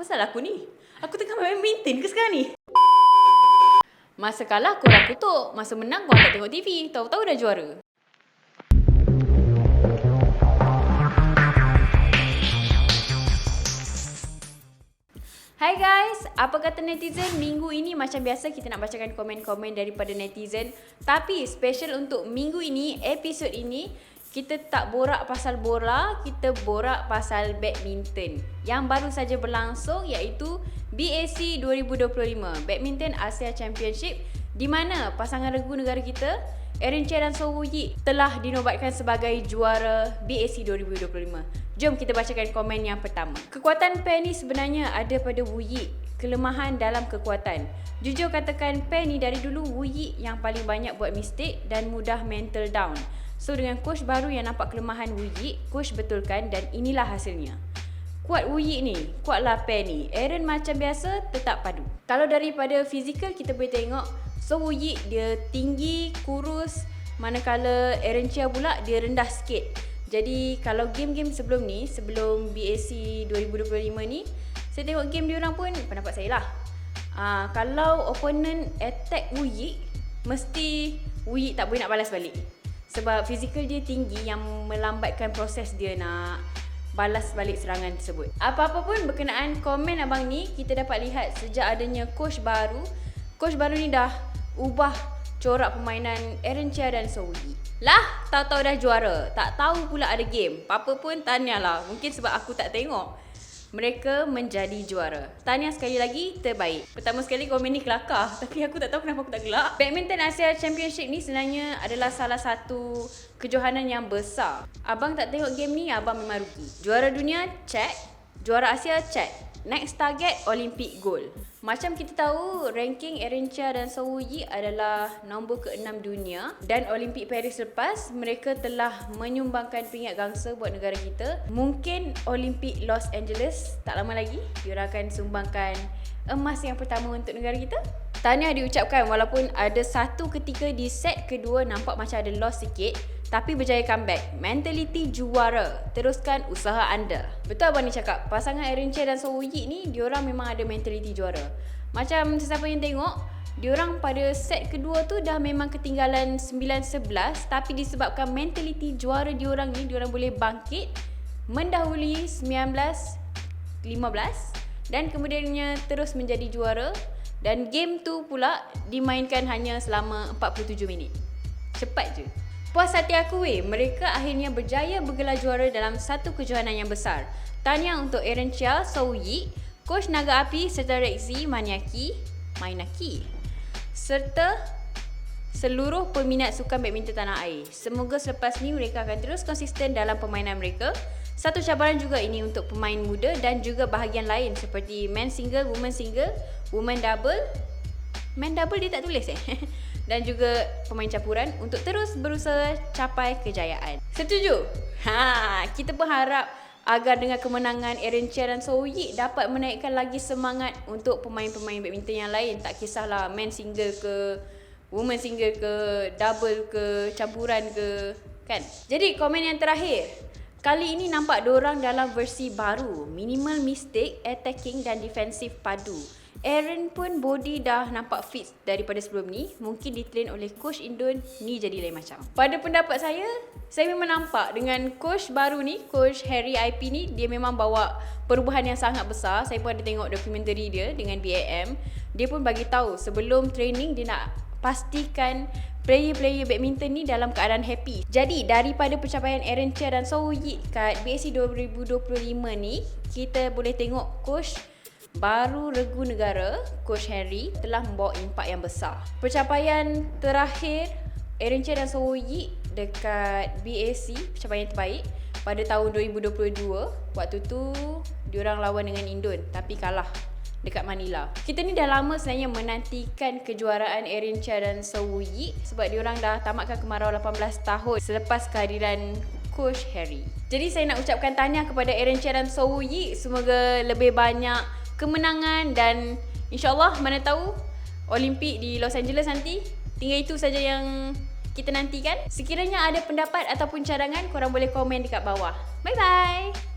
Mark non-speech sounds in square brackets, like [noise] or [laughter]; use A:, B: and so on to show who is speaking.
A: Apa salah aku ni? Aku tengah main maintain ke sekarang ni? Masa kalah korang kutuk. Masa menang korang tak tengok TV. Tahu-tahu dah juara. Hai guys, apa kata netizen? Minggu ini macam biasa kita nak bacakan komen-komen daripada netizen. Tapi special untuk minggu ini, episod ini, kita tak borak pasal bola, kita borak pasal badminton. Yang baru saja berlangsung iaitu BAC 2025, Badminton Asia Championship di mana pasangan regu negara kita Erin Chia dan So Woo Yi telah dinobatkan sebagai juara BAC 2025. Jom kita bacakan komen yang pertama. Kekuatan pair ni sebenarnya ada pada Wu Yi. Kelemahan dalam kekuatan. Jujur katakan pair ni dari dulu Wu Yi yang paling banyak buat mistake dan mudah mental down. So dengan coach baru yang nampak kelemahan Wu Yi, coach betulkan dan inilah hasilnya. Kuat Wu Yi ni, kuatlah pair ni. Aaron macam biasa tetap padu. Kalau daripada fizikal kita boleh tengok So Wu Yi dia tinggi, kurus Manakala Aaron Chia pula dia rendah sikit jadi kalau game-game sebelum ni, sebelum BAC 2025 ni, saya tengok game dia orang pun pendapat saya lah. Uh, kalau opponent attack Wuyi, mesti Wuyi tak boleh nak balas balik. Sebab fizikal dia tinggi yang melambatkan proses dia nak balas balik serangan tersebut. Apa-apa pun berkenaan komen abang ni, kita dapat lihat sejak adanya coach baru, coach baru ni dah ubah corak permainan Aaron Chia dan Sowi. Lah, tahu-tahu dah juara. Tak tahu pula ada game. Apa pun tanya lah. Mungkin sebab aku tak tengok. Mereka menjadi juara. Tanya sekali lagi, terbaik. Pertama sekali komen ni kelakar. [laughs] Tapi aku tak tahu kenapa aku tak gelak. Badminton Asia Championship ni sebenarnya adalah salah satu kejohanan yang besar. Abang tak tengok game ni, abang memang rugi. Juara dunia, check. Juara Asia, check. Next target Olympic gold. Macam kita tahu, ranking Erin Chia dan So Woo Yi adalah nombor ke-6 dunia dan Olympic Paris lepas mereka telah menyumbangkan pingat gangsa buat negara kita. Mungkin Olympic Los Angeles tak lama lagi diorang akan sumbangkan emas yang pertama untuk negara kita. Tahniah diucapkan walaupun ada satu ketika di set kedua nampak macam ada loss sikit tapi berjaya comeback. Mentality juara. Teruskan usaha anda. Betul abang ni cakap. Pasangan Erin Chia dan So Woo Yi ni, diorang memang ada mentality juara. Macam sesiapa yang tengok, diorang pada set kedua tu dah memang ketinggalan 9-11 tapi disebabkan mentality juara diorang ni, diorang boleh bangkit mendahului 19-15 dan kemudiannya terus menjadi juara dan game tu pula dimainkan hanya selama 47 minit. Cepat je. Puas hati aku weh, mereka akhirnya berjaya bergelar juara dalam satu kejohanan yang besar. Tanya untuk Aaron Chia, So Yi, Coach Naga Api serta Rexy Maniaki, Mainaki. Serta seluruh peminat sukan badminton tanah air. Semoga selepas ni mereka akan terus konsisten dalam permainan mereka. Satu cabaran juga ini untuk pemain muda dan juga bahagian lain seperti men single, woman single, woman double. Men double dia tak tulis eh. [laughs] dan juga pemain campuran untuk terus berusaha capai kejayaan. Setuju? Ha, kita berharap agar dengan kemenangan Aaron Chia dan So Yi dapat menaikkan lagi semangat untuk pemain-pemain badminton yang lain. Tak kisahlah men single ke, woman single ke, double ke, campuran ke, kan? Jadi komen yang terakhir. Kali ini nampak dorang dalam versi baru, minimal mistake, attacking dan defensive padu. Aaron pun body dah nampak fit daripada sebelum ni. Mungkin ditrain oleh coach Indon, ni jadi lain macam. Pada pendapat saya, saya memang nampak dengan coach baru ni, coach Harry IP ni, dia memang bawa perubahan yang sangat besar. Saya pun ada tengok dokumentari dia dengan BAM. Dia pun bagi tahu sebelum training dia nak pastikan player-player badminton ni dalam keadaan happy. Jadi daripada pencapaian Aaron Chia dan So Yi kat BAC 2025 ni, kita boleh tengok coach baru regu negara coach Henry telah membawa impak yang besar. Pencapaian terakhir Aaron Chen dan So Yi dekat BAC pencapaian terbaik pada tahun 2022 waktu tu diorang lawan dengan Indon tapi kalah dekat Manila. Kita ni dah lama sebenarnya menantikan kejuaraan Erin Chia dan So Yi sebab diorang dah tamatkan kemarau 18 tahun selepas kehadiran Coach Harry. Jadi saya nak ucapkan tahniah kepada Erin Chia dan So Yi semoga lebih banyak kemenangan dan insyaAllah mana tahu Olimpik di Los Angeles nanti tinggal itu saja yang kita nantikan. Sekiranya ada pendapat ataupun cadangan korang boleh komen dekat bawah. Bye bye.